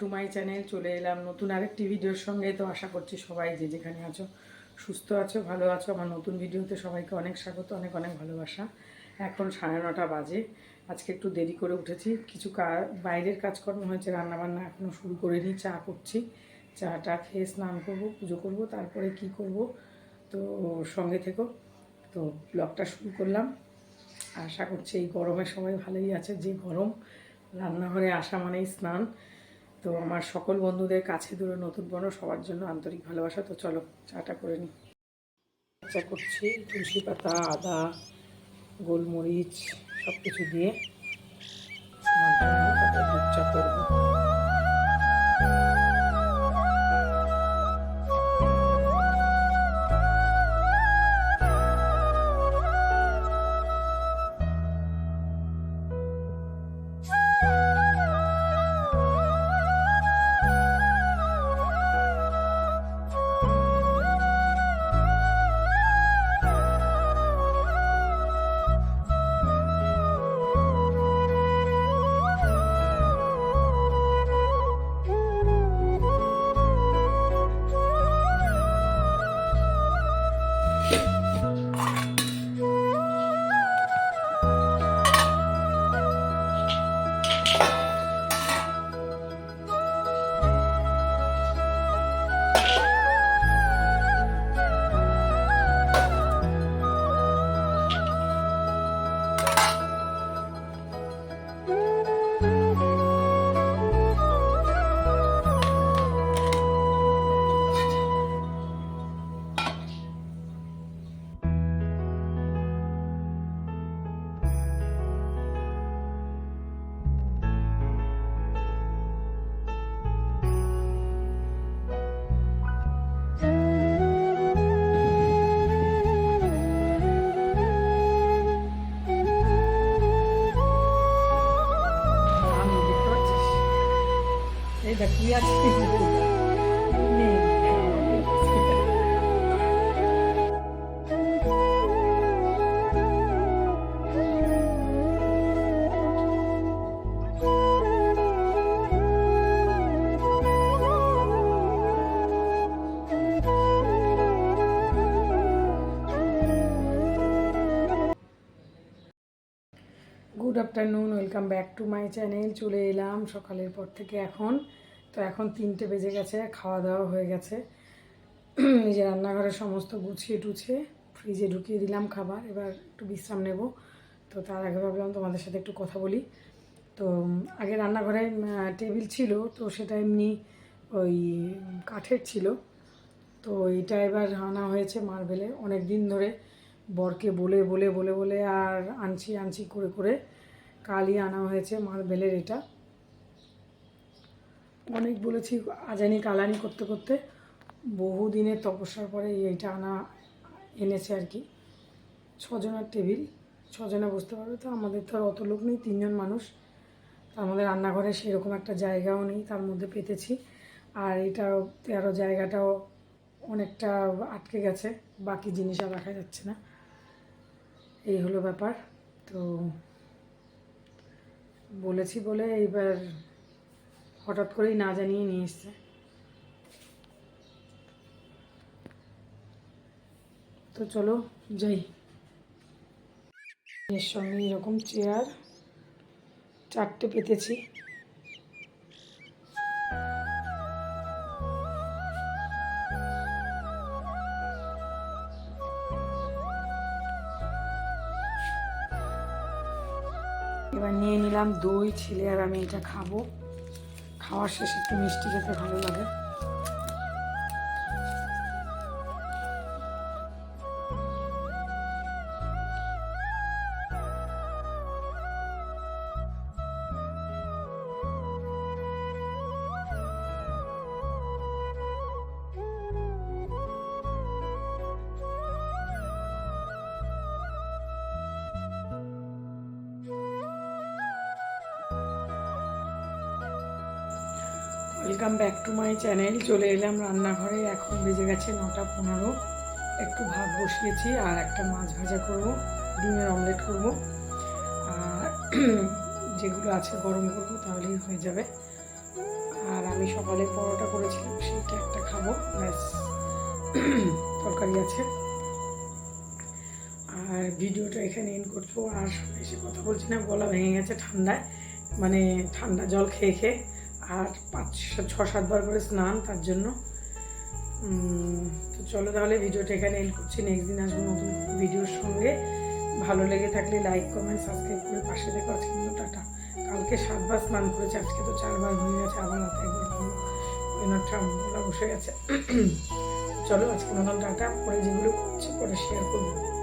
Two my channel চলে এলাম নতুন আরেকটি ভিডিওর সঙ্গে। তো আশা করছি সবাই যে যেখানে আছো, সুস্থ আছো, ভালো আছো। আমার নতুন ভিডিওতে সবাইকে অনেক স্বাগত, অনেক অনেক ভালোবাসা। এখন সাড়ে নটা বাজে। আজকে একটু দেরি করে উঠেছি। কিছু বাইরের কাজকর্ম হয়েছে, রান্নাবান্না এখনও শুরু করে করিনি। চা করছি। চাটা খেয়ে স্নান করব, পুজো করব, তারপরে কি করব, তো সঙ্গে থেকো। তো ব্লগটা শুরু করলাম। আশা করছি এই গরমের সময় ভালোই আছে। যে গরম, রান্নাঘরে আসা মানেই স্নান। তো আমার সকল বন্ধুদের কাছে দূরে নতুন বড় সবার জন্য আন্তরিক ভালোবাসা। তো চলো, চাটা করে নিই চা করছি, তুলসী পাতা, আদা, গোলমরিচ সব কিছু দিয়ে চা করব। Good afternoon welcome back to my channel চলে এলাম সকালের পর থেকে এখন। তো এখন তিনটে বেজে গেছে খাওয়া দাওয়া হয়ে গেছে। নিজে রান্নাঘরে সমস্ত গুছিয়ে টুছিয়ে ফ্রিজে ঢুকিয়ে দিলাম খাবার, এবার একটু বিশ্রাম নেব। তো তার আগে ভাবলাম তোমাদের সাথে একটু কথা বলি। তো, আগে রান্নাঘরে টেবিল ছিল, তো সেটা এমনি ওই কাঠের ছিল। তো এটা এবার আনা হয়েছে মার্বেলে অনেক দিন ধরে বরকে বলে বলে বলে বলে আর আনছি আনছি, করে করে কালই আনা হয়েছে মার্বেলের এটা। অনেক বলেছি, আজানি কালানি করতে করতে। বহু দিনের তপস্যার পরে এইটা আনা এনেছে আর কি। ছজনের টেবিল, ছজনে বসতে পারবে। তো আমাদের তো আর অত লোক নেই, তিনজন মানুষ। আমাদের রান্নাঘরে সেরকম একটা জায়গাও নেই, তার মধ্যে পেতেছি। আর এটা তেরো জায়গাটাও অনেকটা আটকে গেছে, বাকি জিনিস আর রাখা যাচ্ছে না। এই হলো ব্যাপার। তো বলেছি বলে এইবার হঠাৎ করেই না জানিয়ে নিয়ে এসছে। তো চলো যাই। এর সঙ্গে এরকম চেয়ার চারটে পেতেছি। এবার নিয়ে নিলাম দই, ছেলে আর আমি এটা খাব। খাওয়ার শেষে একটু মিষ্টি খেতে ভালো লাগে। Welcome back to my channel চলে এলাম রান্নাঘরে। এখন বেজে গেছে নটা পনেরো। একটু ভাত বসিয়েছি আর একটা মাছ ভাজা করব, ডিমের অমলেট করব। আর যেগুলো আছে গরম করব তাহলেই হয়ে যাবে। আর আমি সকালে পরোটা করেছিলাম, সেইটা একটা খাব, ব্যাস। তরকারি আছে। আর ভিডিওটা এখানে এন্ড করব। আর বেশি কথা বলছি না, গলা ভেঙে গেছে ঠান্ডায়। মানে ঠান্ডা জল খেয়ে খেয়ে। আর পাঁচ ছ সাতবার করে স্নান তার জন্য। তো চলো তাহলে ভিডিওটা এখানে এল করছি। নেক্সট দিন আসব নতুন ভিডিওর সঙ্গে। ভালো লেগে থাকলে লাইক কমেন্ট সাবস্ক্রাইব করে পাশে দেখো আজকে কিন্তু টাটা। কালকে সাতবার স্নান করেছে। আজকে তো চারবার হয়ে গেছে। আবার রাতে একবার ওইনারটা বসে গেছে। চলো আজকে মতন টাটা। পরে যেগুলো করছি, পরে শেয়ার করব।